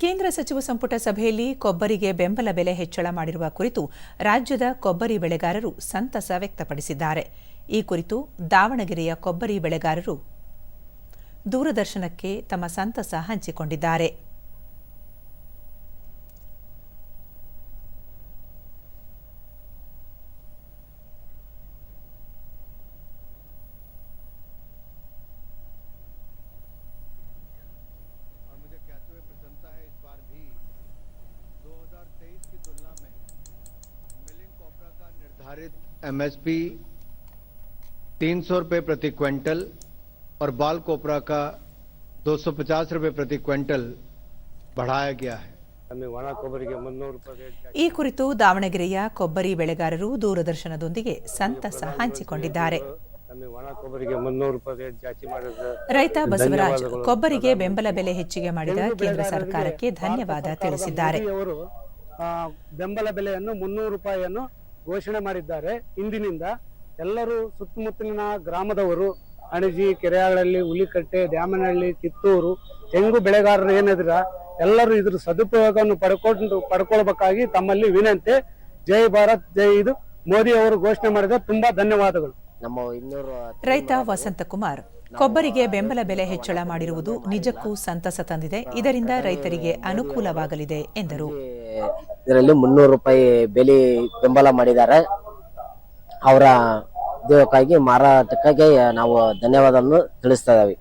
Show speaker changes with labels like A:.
A: ಕೇಂದ್ರ ಸಚಿವ ಸಂಪುಟ ಸಭೆಯಲ್ಲಿ ಕೊಬ್ಬರಿಗೆ ಬೆಂಬಲ ಬೆಲೆ ಹೆಚ್ಚಳ ಮಾಡಿರುವ ಕುರಿತು ರಾಜ್ಯದ ಕೊಬ್ಬರಿ ಬೆಳೆಗಾರರು ಸಂತಸ ವ್ಯಕ್ತಪಡಿಸಿದ್ದಾರೆ. ಈ ಕುರಿತು ದಾವಣಗೆರೆಯ ಕೊಬ್ಬರಿ ಬೆಳೆಗಾರರು ದೂರದರ್ಶನಕ್ಕೆ ತಮ್ಮ ಸಂತಸ ಹಂಚಿಕೊಂಡಿದ್ದಾರೆ.
B: का निर्धारित एमएसपी 300 रुपए प्रति क्विंटल और बाल कोपरा का 250 रुपए प्रति क्विंटल बढ़ाया गया है
C: ನಮಗೆ ಒಣ ಕೊಬ್ಬರಿಗೆ ಮುನ್ನೂರು ರೂಪಾಯಿ ರೇಟ್ ಜಾಸ್ತಿ
A: ಈ ಕುರಿತು ದಾವಣಗೆರೆಯ ಕೊಬ್ಬರಿ ಬೆಳೆಗಾರರು ದೂರದರ್ಶನದೊಂದಿಗೆ ಸಂತಸ ಹಂಚಿಕೊಂಡಿದ್ದಾರೆ
C: ನಮಗೆ ಒಣ ಕೊಬ್ಬರಿಗೆ ಮುನ್ನೂರು ರೂಪಾಯಿ ರೇಟ್ ಜಾಸ್ತಿ ಮಾಡಿದ್ರೆ
A: ರೈತ ಬಸವರಾಜ್ ಕೊಬ್ಬರಿಗೆ ಬೆಂಬಲ ಬೆಲೆ ಹೆಚ್ಚಿಗೆ ಮಾಡಿದ ಕೇಂದ್ರ ಸರ್ಕಾರಕ್ಕೆ ಧನ್ಯವಾದ ತಿಳಿಸಿದ್ದಾರೆ
D: ಅವರು ಬೆಂಬಲ ಬೆಲೆಯನ್ನು ಮುನ್ನೂರು ರೂಪಾಯಿಯನ್ನು ಘೋಷಣೆ ಮಾಡಿದ್ದಾರೆ. ಇಂದಿನಿಂದ ಎಲ್ಲರೂ ಸುತ್ತಮುತ್ತಲಿನ ಗ್ರಾಮದವರು, ಅಣಜಿ ಕೆರೆಯಾಗಳಲ್ಲಿ ಹುಲಿಕಟ್ಟೆ, ದ್ಯಾಮನಹಳ್ಳಿ, ಕಿತ್ತೂರು, ತೆಂಗು ಬೆಳೆಗಾರರು ಏನಿದ್ರ, ಎಲ್ಲರೂ ಇದ್ರ ಸದುಪಯೋಗವನ್ನು ಪಡ್ಕೊಂಡು, ಪಡ್ಕೊಳ್ಬೇಕಾಗಿ ತಮ್ಮಲ್ಲಿ ವಿನಂತಿ. ಜೈ ಭಾರತ್, ಜೈ ಇದು. ಮೋದಿ ಅವರು ಘೋಷಣೆ ಮಾಡಿದ ತುಂಬಾ ಧನ್ಯವಾದಗಳು.
A: ರೈತ ವಸಂತಕುಮಾರ್ ಕೊಬ್ಬರಿಗೆ ಬೆಂಬಲ ಬೆಲೆ ಹೆಚ್ಚಳ ಮಾಡಿರುವುದು ನಿಜಕ್ಕೂ ಸಂತಸ ತಂದಿದೆ. ಇದರಿಂದ ರೈತರಿಗೆ ಅನುಕೂಲವಾಗಲಿದೆ ಎಂದರು.
E: ಇದರಲ್ಲಿ ಮುನ್ನೂರು ರೂಪಾಯಿ ಬೆಲೆ ಬೆಂಬಲ ಮಾಡಿದ್ದಾರೆ. ಅವರ ಉದ್ಯೋಗಕ್ಕಾಗಿ ಮಾರಾಟಕ್ಕಾಗಿ ನಾವು ಧನ್ಯವಾದವನ್ನು ತಿಳಿಸ್ತಾ ಇದ್ದೀವಿ.